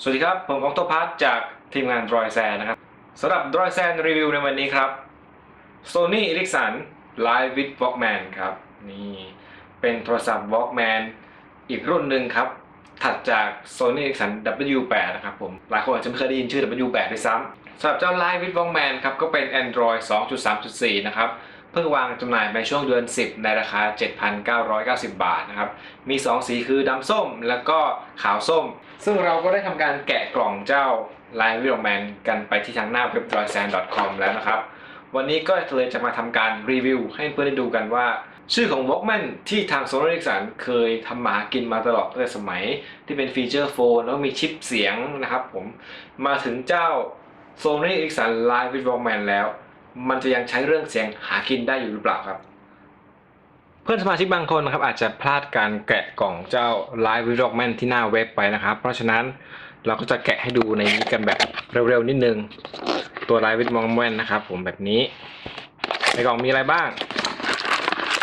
สวัสดีครับ ผมออกโตพัทจากทีมงาน d r o i d s a n นะครับสำหรับ d r o i d s a n รีวิวในวันนี้ครับ Sony Ericsson Live with Walkman ครับ นี่เป็นโทรศัพท์ Walkman อีกรุ่นหนึ่งครับ ถัดจาก Sony Ericsson W8 นะครับผม หลายคนอาจจะไม่เคยได้ยินชื่อ W8 ด้วยซ้ำสำหรับเจ้า Live with Walkman ครับ ก็เป็น Android 2.3.4 นะครับ พิ่งวางจำหน่ายในช่วงเดือน 10 ในราคา 7,990 บาทนะครับ มี 2 สีคือดำส้มแล้วก็ขาวส้ม ซึ่งเราก็ได้ทำการแกะกล่องเจ้า Line w i l m a n กันไปที่ทางหน้าเว็บ d r o i s a n c o m แล้วนะครับ วันนี้ก็เลยจะมาทำการรีวิวให้เพื่อนได้ดูกันว่า ชื่อของ Walkman ที่ทาง Sony Ericsson เคยทำมาหากินมาตลอดตั้งแต่สมัย ที่เป็นฟีเจอร์โฟนแล้วมีชิปเสียงนะครับผม มาถึงเจ้า Sony Ericsson Live with Walkman แล้ว มันจะยังใช้เรื่องเสียงหากินได้อยู่หรือเปล่าครับ เพื่อนสมาชิกบางคนนะครับอาจจะพลาดการแกะกล่องเจ้า Live with Walkman ที่หน้าเว็บไปนะครับ เพราะฉะนั้นเราก็จะแกะให้ดูในนี้กันแบบเร็วๆนิดนึง ตัว Live with Walkman นะครับ ผมแบบนี้ ในกล่องมีอะไรบ้าง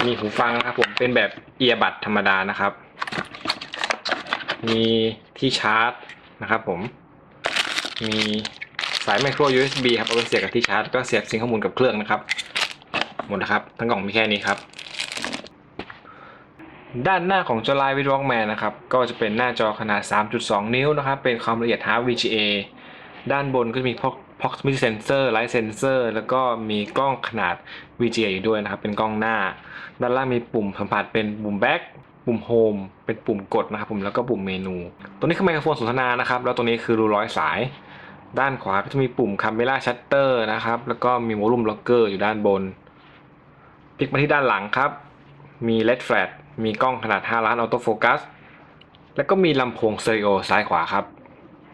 มีหูฟังนะครับผมเป็นแบบเอียบัดธรรมดานะครับ มีที่ชาร์จนะครับผมมี สายไมโคร USB ครับเอาไปเสียบกับที่ชาร์จก็เสียบซิงข้อมูลกับเครื่องนะครับ หมดนะครับ ทั้งกล่องมีแค่นี้ครับ ด้านหน้าของจอไลน์วิดวอกแมนนะครับ ก็จะเป็นหน้าจอขนาด 3.2 นิ้วนะครับ เป็นความละเอียด Half VGA ด้านบนก็จะมี proximity sensor light sensor แล้วก็มีกล้องขนาด VGA อยู่ด้วยนะครับ เป็นกล้องหน้า ด้านล่างมีปุ่มสัมผัสเป็นปุ่ม back ปุ่ม home เป็นปุ่มกดนะครับผมแล้วก็ปุ่มเมนู ตัวนี้คือไมโครโฟนสนทนานะครับ แล้วตัวนี้คือรูร้อยสาย ด้านขวาก็จะมีปุ่ม Camera Shutter นะครับ แล้วก็มี Volume Locker อยู่ด้านบน พลิกมาที่ด้านหลังครับ มี LED flash มีกล้องขนาด 5 ล้านออโต้โฟกัสแล้วก็มีลำโพงสเตอริโอซ้ายขวาครับ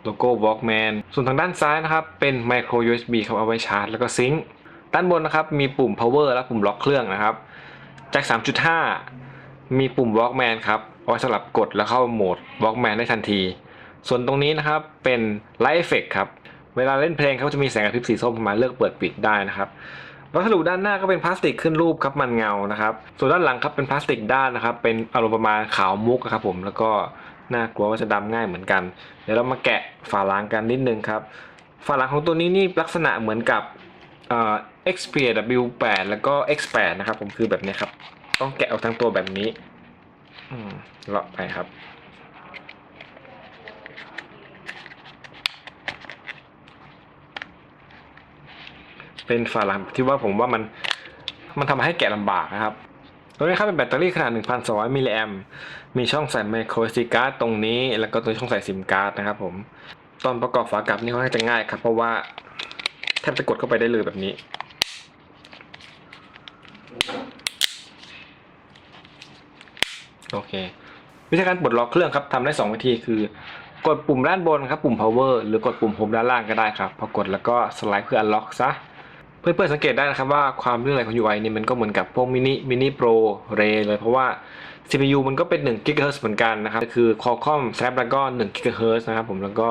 โลโก้ Walkman ส่วนทางด้านซ้ายนะครับ เป็น Micro USB ครับเอาไว้ชาร์จ แล้วก็ซิงค์ด้านบนนะครับ มีปุ่ม power และปุ่มล็อกเครื่องนะครับแจ็ค3.5 มีปุ่ม Walkman ครับเอาไว้สำหรับกดแล้วเข้าโหมด Walkman ได้ทันที ส่วนตรงนี้นะครับเป็น Light Effect ครับ เวลาเล่นเพลงเขาจะมีแสงกระพริบสีส้มมาเลือกเปิดปิดได้นะครับวัสดุด้านหน้าก็เป็นพลาสติกขึ้นรูปครับมันเงานะครับ ส่วนด้านหลังครับเป็นพลาสติกด้านนะครับ เป็นอารมณ์ประมาณขาวมุกครับผมแล้วก็น่ากลัวว่าจะดำง่ายเหมือนกัน เดี๋ยวเรามาแกะฝาล้างกันนิดนึงครับฝาล้างของตัวนี้นี่ลักษณะเหมือนกับเอ่อ Xperia W8 แล้วก็ X8 นะครับผมคือแบบนี้ครับ ต้องแกะออกทั้งตัวแบบนี้ อืมเลาะไปครับ เป็นฝาหลังที่ว่าผมว่ามันมันทำให้แกะลำบากนะครับตัวนี้ครับเป็นแบตเตอรี่ขนาด 1,200 มิลลิแอมมีช่องใส่ไมโครซีการ์ดตรงนี้ แล้วก็ตัวช่องใส่ซิมการ์ดนะครับผม ตอนประกอบฝากลับนี่ค่อนข้างจะง่ายครับ เพราะว่าแทบจะกดเข้าไปได้เลยแบบนี้ โอเค วิธีการปลดล็อกเครื่องครับทำได้ 2 วิธีคือ กดปุ่มด้านบนครับ ปุ่ม power หรือกดปุ่ม home ด้านล่างก็ได้ครับ พอกดแล้วก็สไลด์เพื่อ unlock ซะ เพื่อนๆสังเกตได้นะครับว่าความลื่นไหลของ UI นี่มันก็เหมือนกับพวกมินิมินิโปรเรเลยเพราะว่า CPU มันก็เป็น1 GHz เหมือนกันนะครับคือ Qualcomm Snapdragon 1 GHz นะครับผมแล้วก็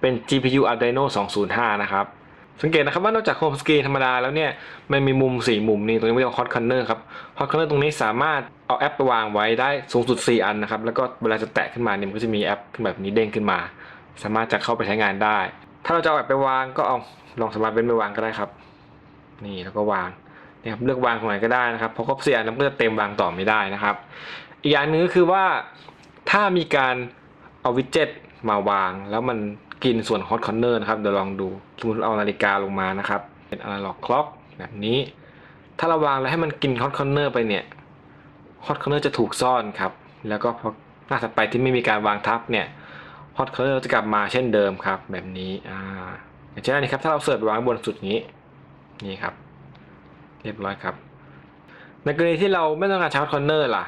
เป็น GPU Adreno 205 นะครับ สังเกตนะครับว่านอกจากโฮมสกรีนธรรมดาแล้วเนี่ย มันมีมุม 4 มุมนี่ตรงนี้เรียกว่า Hot Corner ครับ Hot Corner ตรงนี้สามารถเอาแอปไปวางไว้ได้สูงสุด 4 อันนะครับ แล้วก็เวลาจะแตะขึ้นมาเนี่ยมันก็จะมีแอปขึ้นแบบนี้เด้งขึ้นมา สามารถจะเข้าไปใช้งานได้ ถ้าเราจะเอาแอปไปวางก็เอาลองสมาร์ทเบนไปวางก็ได้ครับ นี่แล้วก็วางนี่ครับเลือกวางตรงไหนก็ได้นะครับเพราะครบสี่อันแล้วมันก็จะเต็มวางต่อไม่ได้นะครับ อีกอย่างหนึงก็คือว่าถ้ามีการเอาวิดเจ็ตมาวาง แล้วมันกินส่วนฮอตคอนเนอร์นะครับเดี๋ยวลองดูสมมติเอานาฬิกาลงมานะครับ เป็นอนาล็อกคล็อกแบบนี้ ถ้าเราวางแล้วให้มันกินฮอตคอนเนอร์ไปเนี่ยฮอตคอนเนอร์จะถูกซ่อนครับ แล้วก็พอหน้าถัดไปที่ไม่มีการวางทับเนี่ยฮอตคอนเนอร์จะกลับมาเช่นเดิมครับ แบบนี้อ่าอย่างเช่นอันนี้ครับถ้าเราเสิร์ชวางบนสุดนี้ นี่ครับ เรียบร้อยครับ ในกรณีที่เราไม่ต้องการช้ฮอตคอนเนอร์ล่ะ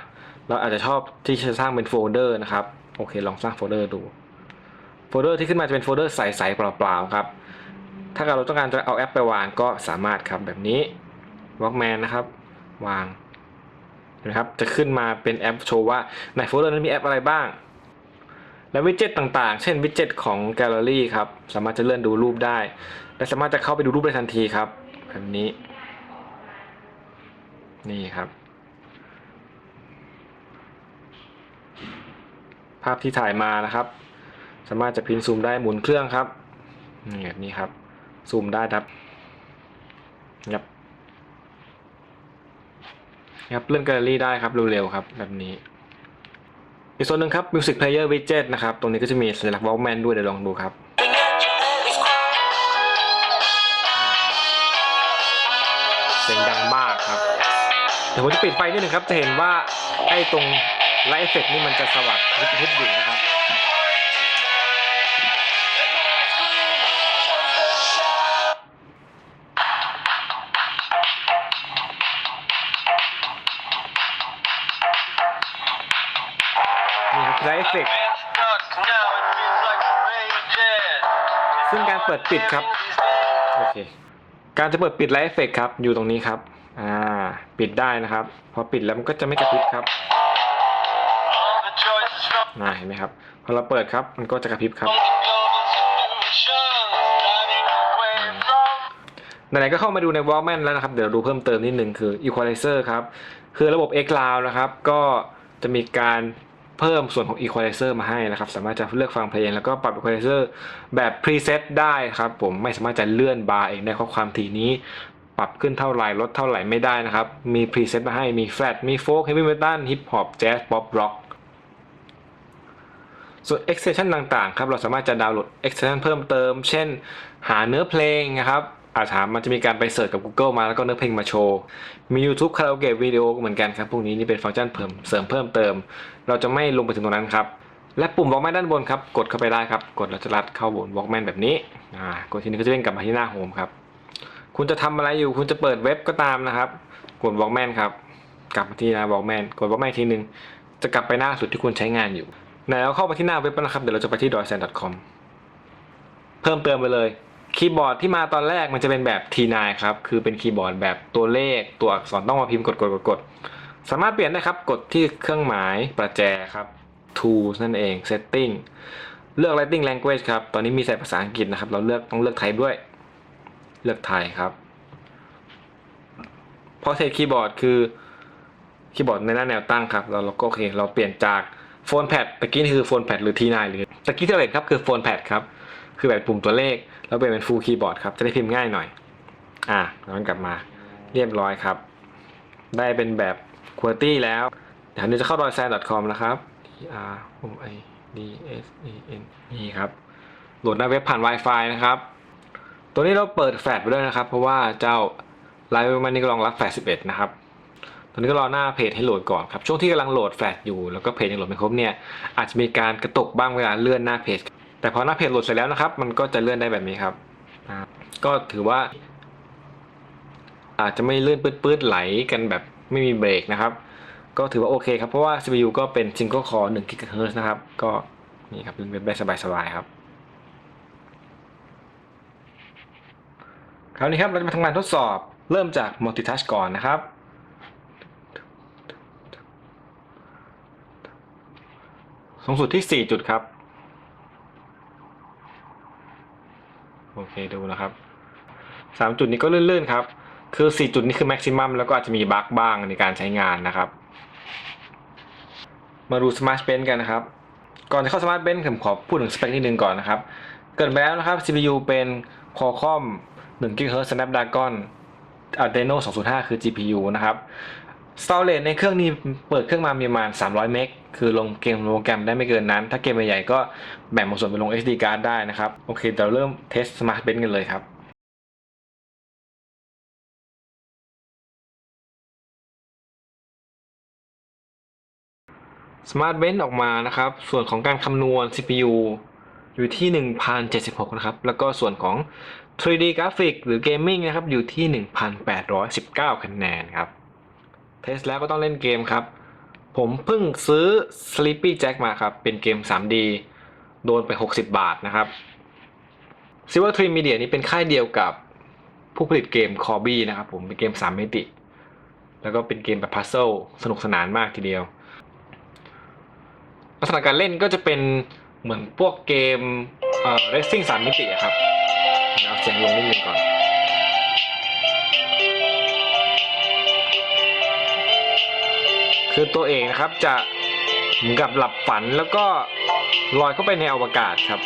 เราอาจจะชอบที่จะสร้างเป็นโฟลเดอร์นะครับ โอเค ลองสร้างโฟลเดอร์ดู โฟลเดอร์ที่ขึ้นมาจะเป็นโฟลเดอร์ใสๆเปล่าๆครับ ถ้าเราต้องการจะเอาแอปไปวางก็สามารถครับแบบนี้ Walkman นะครับ วางเห็นะครับ จะขึ้นมาเป็นแอปโชว์ว่าในโฟลเดอร์นั้นมีแอปอะไรบ้าง และวิดเจ็ตต่างๆ เช่นวิดเจ็ตของแกลเลอรี่ครับ สามารถจะเลื่อนดูรูปได้ และสามารถจะเข้าไปดูรูปได้ทันทีครับ แบบนี้ นี่ครับ ภาพที่ถ่ายมานะครับ สามารถจะพิมพ์ซูมได้หมุนเครื่องครับนี่แบบนี้ครับ ซูมได้ครับครับครับเลื่อนแกลเลอรี่ได้ครับเร็วๆครับ แบบนี้อีกส่วนหนึ่งครับ Music Player Widget นะครับ ตรงนี้ก็จะมีสัญลักษณ์ Walkman ด้วยเดี๋ยวลองดูครับ สียงดังมากครับ เดี๋ยวผมจะปิดไฟนิดนึงครับ จะเห็นว่าไอ้ตรงไลท์เอฟเฟกนี่มันจะสว่างริบๆอยู่นะครับนี่ครับไลท์เอฟเฟกซึ่งการเปิดปิดครับ โอเค การจะเปิดปิดไลท์เอฟเฟกครับ อยู่ตรงนี้ครับ อ่า ปิดได้นะครับ พอปิดแล้วมันก็จะไม่กระพริบครับน่าเห็นไหมครับ พอเราเปิดครับ มันก็จะกระพริบครับไหนๆก็เข้ามาดูใน Walkman แล้วนะครับ เดี๋ยวดูเพิ่มเติมนิดหนึ่งคือ Equalizer ครับ คือระบบ X Cloud นะครับ ก็จะมีการ เพิ่มส่วนของ Equalizer มาให้นะครับ สามารถจะเลือกฟังเพลงแล้วก็ปรับ Equalizer แบบ preset ได้ครับผมไม่สามารถจะเลื่อนบาร์เองได้ข้อความทีนี้ ปรับขึ้นเท่าไหร่ลดเท่าไหร่ไม่ได้นะครับ มี preset มาให้มี flat มี folk heavy metal hip hop jazz pop rock ส่วน extension ต่างๆ ครับ เราสามารถจะดาวน์โหลด extension เพิ่มเติม เช่น หาเนื้อเพลงนะครับ อาจถามมันจะมีการไปเสิร์ชกับ Google มาแล้วก็เนื้อเพลงมาโชว์ มี YouTube คาราโอเกะวิดีโอเหมือนกันครับ พวกนี้นี่เป็นฟังก์ชันเพิ่มเสริมเพิ่มเติม เราจะไม่ลงไปถึงตรงนั้นครับ และปุ่ม Walkman ด้านบนครับ กดเข้าไปได้ครับ กดแล้วจะลัดเข้าบน Walkman แบบนี้อ่ากดทีนี้ก็จะเด้งกลับมาที่หน้าโฮมครับ คุณจะทำอะไรอยู่ คุณจะเปิดเว็บก็ตามนะครับ กด Walkman ครับ กลับมาที่หน้า Walkman กด Walkman อีกทีนึง จะกลับไปหน้าสุดที่คุณใช้งานอยู่ไหนเราเข้ามาที่หน้าเว็บแล้วนะครับ เดี๋ยวเราจะไปที่ d o y s a n c o m เพิ่มเติมไปเลย คีย์บอร์ดที่มาตอนแรกมันจะเป็นแบบ T9 ครับ คือเป็นคีย์บอร์ดแบบตัวเลขตัวอักษรต้องมาพิมพ์กดกดกดกดสามารถเปลี่ยนได้ครับ กดที่เครื่องหมายประแจครับ Tools นั่นเอง Setting เลือก Writing Language ครับ ตอนนี้มีใส่ภาษาอังกฤษนะครับ เราเลือกต้องเลือกไทยด้วย เลือกไทยครับพอเทคีย์บอร์ดคือคีย์บอร์ดในหน้าแนวตั้งครับ เราเราก็โอเค เราเปลี่ยนจากโฟนแพดตะกี้นี่คือโฟนแพดหรือ T9 หรือตะกี้ที่เราเห็นครับคือโฟนแพดครับ คือแบบปุ่มตัวเลข แล้วเปลี่ยนเป็นฟูลคีย์บอร์ดครับ จะได้พิมพ์ง่ายหน่อย อะย้อนกลับมาเรียบร้อยครับ ได้เป็นแบบ Quality แล้ว เดี๋ยวเราจะเข้า d o y s a n c o m นะครับ T R O I D S A N นี่ครับ โหลดหน้าเว็บผ่าน Wi-Fi นะครับ ตัวนี้เราเปิดแฟลชไปด้วยนะครับ เพราะว่าเจ้าไลฟ์มันนี่ก็รองรับแฟลช11 นะครับตอนนี้ก็รอหน้าเพจให้โหลดก่อนครับ ช่วงที่กำลังโหลดแฟลชอยู่แล้วก็เพจยังโหลดไม่ครบเนี่ยอาจจะมีการกระตุกบ้างเวลาเลื่อนหน้าเพจ แต่พอหน้าเพจโหลดเสร็จแล้วนะครับ มันก็จะเลื่อนได้แบบนี้ครับ ก็ถือว่า อาจจะไม่เลื่อนปื้ดๆไหลกันแบบไม่มีเบรกนะครับ ก็ถือว่าโอเคครับ เพราะว่า CPU ก็เป็น Single Core 1 GHz นะครับ ก็นี่ครับเล่นเว็บได้สบายๆครับ คราวนี้ครับเราจะมาทำงานทดสอบเริ่มจาก Multitouch ก่อนนะครับ สูงสุดที่ 4 จุดครับ โอเคดูนะครับ3จุดนี้ก็เลื่อนๆครับ คือ4จุดนี้คือแม็กซิมัมแล้วก็อาจจะมีบั๊กบ้างในการใช้งานนะครับ มาดู Smart Bench กันนะครับ ก่อนจะเข้า Smart Bench ผมขอพูดถึงสเปคนิดนึงก่อนนะครับ เกิดไปแล้วนะครับ CPU เป็น Qualcomm 1 GHz Snapdragon Adreno 205 คือ GPU นะครับ Storage ในเครื่องนี้เปิดเครื่องมามีประมาณ 300 เมก คือลงเกมลงโปรแกรมได้ไม่เกินนั้น ถ้าเกมใหญ่ๆก็แบ่งบางส่วนไปลง SD card ได้นะครับ โอเคเดี๋ยวเริ่มเทส Smart Bench กันเลยครับ Smart Bench ออกมานะครับ ส่วนของการคำนวณ CPU อยู่ที่ 1076 นะครับ แล้วก็ส่วนของ 3D Graphic หรือ Gaming นะครับ อยู่ที่ 1819 คะแนนครับ เทสแล้วก็ต้องเล่นเกมครับ ผมเพิ่งซื้อ Sleepy Jack มาครับ เป็นเกม 3D โดนไป 60 บาทนะครับ Silver Tree Media นี้เป็นค่ายเดียวกับผู้ผลิตเกม Corby นะครับผมเป็นเกม 3 มิติ แล้วก็เป็นเกมแบบพัซเซิลสนุกสนานมากทีเดียว ลักษณะการเล่นก็จะเป็นเหมือนพวกเกมเอ่อ racing 3 มิติครับเดี๋ยวเอาเสียงลงนิดนึงก่อน คือตัวเองนะครับจะเหมือนกับหลับฝันแล้วก็ลอยเข้าไปในอวกาศครับ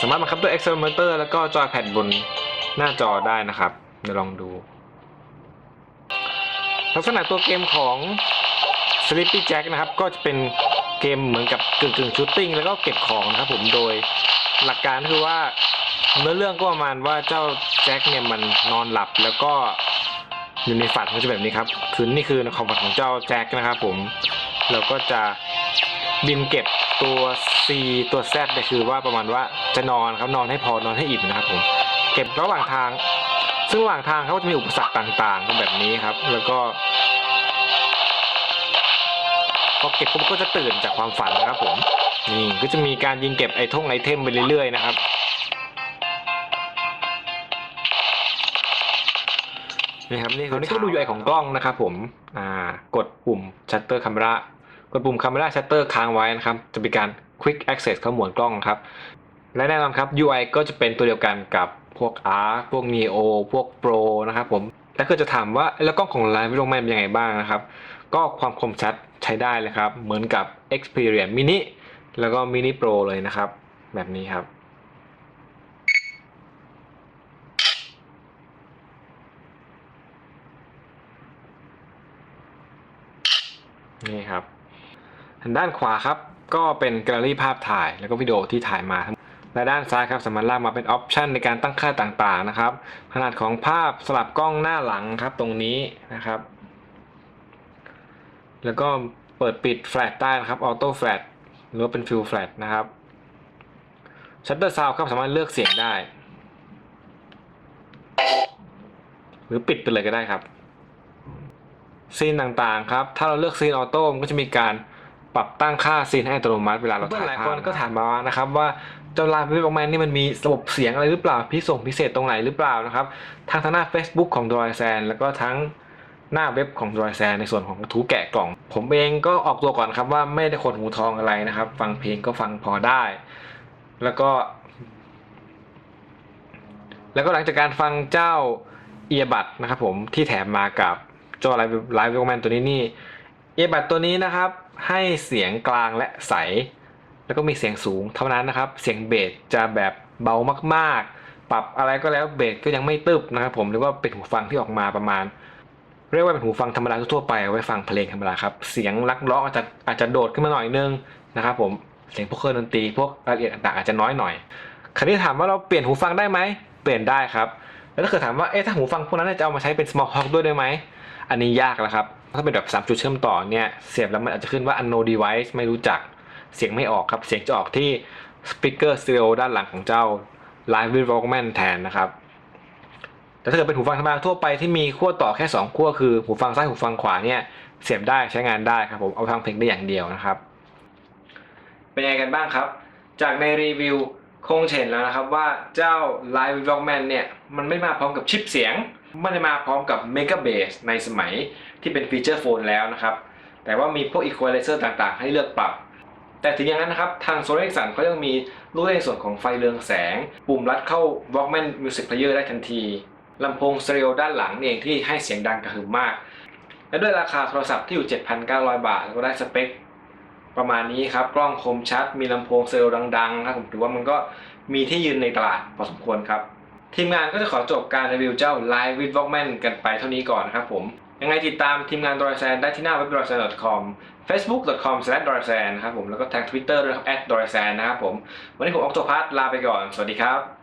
สามารถบังคับด้วย accelerometer แล้วก็จอยแพดบนหน้าจอได้นะครับ เดี๋ยวลองดู ลักษณะตัวเกมของ Sleepy Jack นะครับ ก็จะเป็นเกมเหมือนกับกึ่งกึ่งชูตติ้งแล้วก็เก็บของนะครับผมโดยหลักการคือว่าเนื้อเรื่องก็ประมาณว่าเจ้าแจ็คเนี่ยมันนอนหลับแล้วก็ อยู่ในฝันก็จะแบบนี้ครับ คือนี่คือความฝันของเจ้าแจ็คนะครับผม เราก็จะบินเก็บตัว C ตัว Z เนี่ยคือว่าประมาณว่าจะนอนครับนอนให้พอนอนให้อิ่มนะครับผม เก็บระหว่างทาง ซึ่งระหว่างทางเขาก็จะมีอุปสรรคต่างๆแบบนี้ครับ แล้วก็พอเก็บปุ๊บก็จะตื่นจากความฝันนะครับผม นี่ก็จะมีการยิงเก็บไอท่งไอเทมไปเรื่อยๆนะครับ นี่ครับนี่คือนี่ก็ดู UI ของกล้องนะครับผมอ่ากดปุ่ม shutter camera กดปุ่ม camera shutter ค้างไว้นะครับ จะเป็นการ quick access เข้าหมวดกล้องครับ และแน่นอนครับ UI ก็จะเป็นตัวเดียวกันกับพวก Arc พวก Neo พวก Pro นะครับผมแล้วก็จะถามว่าแล้วกล้องของ Live v i เป็นยังไงบ้างนะครับ ก็ความคมชัดใช้ได้เลยครับ เหมือนกับ Xperia Mini แล้วก็ Mini Pro เลยนะครับ แบบนี้ครับ นี่ครับทางด้านขวาครับก็เป็นแกลเลอรี่ภาพถ่ายแล้วก็วิดีโอที่ถ่ายมาและด้านซ้ายครับสามารถลากมาเป็นออปชันในการตั้งค่าต่างๆนะครับ ขนาดของภาพสลับกล้องหน้าหลังครับตรงนี้นะครับ แล้วก็เปิดปิดแฟลชได้นะครับออโต้แฟลชหรือว่าเป็นฟิลแฟลชนะครับชัตเตอร์ซาวครับสามารถเลือกเสียงได้ หรือปิดไปเลยก็ได้ครับ ซีนต่างๆครับ ถ้าเราเลือกซีนออโต้มันก็จะมีการปรับตั้งค่าซีนให้อัตโนมัติเวลาเราถ่ายภาพหลายคนก็ถามมานะครับว่าเจ้าลายพิบออกมานี่มันมีระบบเสียงอะไรหรือเปล่าพิส่งพิเศษตรงไหนหรือเปล่านะครับ ทางทางหน้า Facebook ของ d r o i s a n แล้วก็ทั้งหน้าเว็บของ d r o i s a n ในส่วนของกระทู้แกะกล่อง ผมเองก็ออกตัวก่อนครับว่าไม่ได้คนหูทองอะไรนะครับ ฟังเพลงก็ฟังพอได้ แล้วก็ แล้วก็หลังจากการฟังเจ้าเอียบัตนะครับผมที่แถมมากับ จอไลฟ์ไลฟ์วแมนตัวนี้นี่เอบัตตัวนี้นะครับให้เสียงกลางและใส แล้วก็มีเสียงสูงเท่านั้นนะครับ เสียงเบสจะแบบเบามากๆ ปรับอะไรก็แล้วเบสก็ยังไม่ตึบนะครับผมเรียกว่าเป็นหูฟังที่ออกมาประมาณ เรียกว่าเป็นหูฟังธรรมดาทั่วไปเอาไว้ฟังเพลงธรรมดาครับเสียงลักร้องอาจจะอาจจะโดดขึ้นมาหน่อยนึงนะครับผมเสียงพวกเครื่องดนตรีพวกรายละเอียดต่างๆอาจจะน้อยหน่อยคราวนี้ถามว่าเราเปลี่ยนหูฟังได้ไหมเปลี่ยนได้ครับแล้วถ้าเกิดถามว่าเอ๊ะถ้าหูฟังพวกนั้นจะเอามาใช้เป็น small hawk ด้วยได้ไหม อันนี้ยากแล้วครับ ถ้าเป็นแบบ 3 จุดเชื่อมต่อเนี่ยเสียบแล้วมันอาจจะขึ้นว่า unknown device ไม่รู้จักเสียงไม่ออกครับ เสียงจะออกที่ speaker stereo ด้านหลังของเจ้า live with walkman แทนนะครับ แต่ถ้าเกิดเป็นหูฟังธรรมดาทั่วไปที่มีขั้วต่อแค่ 2 ขั้วคือหูฟังซ้ายหูฟังขวาเนี่ยเสียบได้ใช้งานได้ครับผมเอาไปฟังเพลงได้อย่างเดียวนะครับ เป็นยังไงกันบ้างครับ จากในรีวิวคงเห็นแล้วนะครับว่าเจ้า Live v i v o g m a n เนี่ยมันไม่มาพร้อมกับชิปเสียง ไม่ได้มาพร้อมกับ Mega Bass ในสมัยที่เป็นฟีเจอร์โฟนแล้วนะครับ แต่ว่ามีพวก Equalizer ต่างๆ ให้เลือกปรับ แต่ถึงอย่างนั้นนะครับ ทาง Sony Ericsson เขายังมีลูกเล่นในส่วนของไฟเรืองแสง ปุ่มรัดเข้า Walkman Music Player ได้ทันทีลำโพงสเตอริโอด้านหลังเองที่ให้เสียงดังกระหึ่มมาก และด้วยราคาโทรศัพท์ที่อยู่ 7,900 บาทแล้วก็ได้สเปค ประมาณนี้ครับ กล้องคมชัด มีลำโพงเซลล์ดังๆครับผมถือว่ามันก็มีที่ยืนในตลาดพอสมควรครับ ทีมงานก็จะขอจบการรีวิวเจ้า Live with Walkman กันไปเท่านี้ก่อนนะครับผม ยังไงติดตามทีมงานดอยแซนได้ที่หน้าเว็บ d o r s a n c o m facebook.com d o r s a n นะครับผมแล้วก็ทาง Twitter ด้วยครับ d o r s a n นะครับผม วันนี้ผมออกตัวพัทลาไปก่อน สวัสดีครับ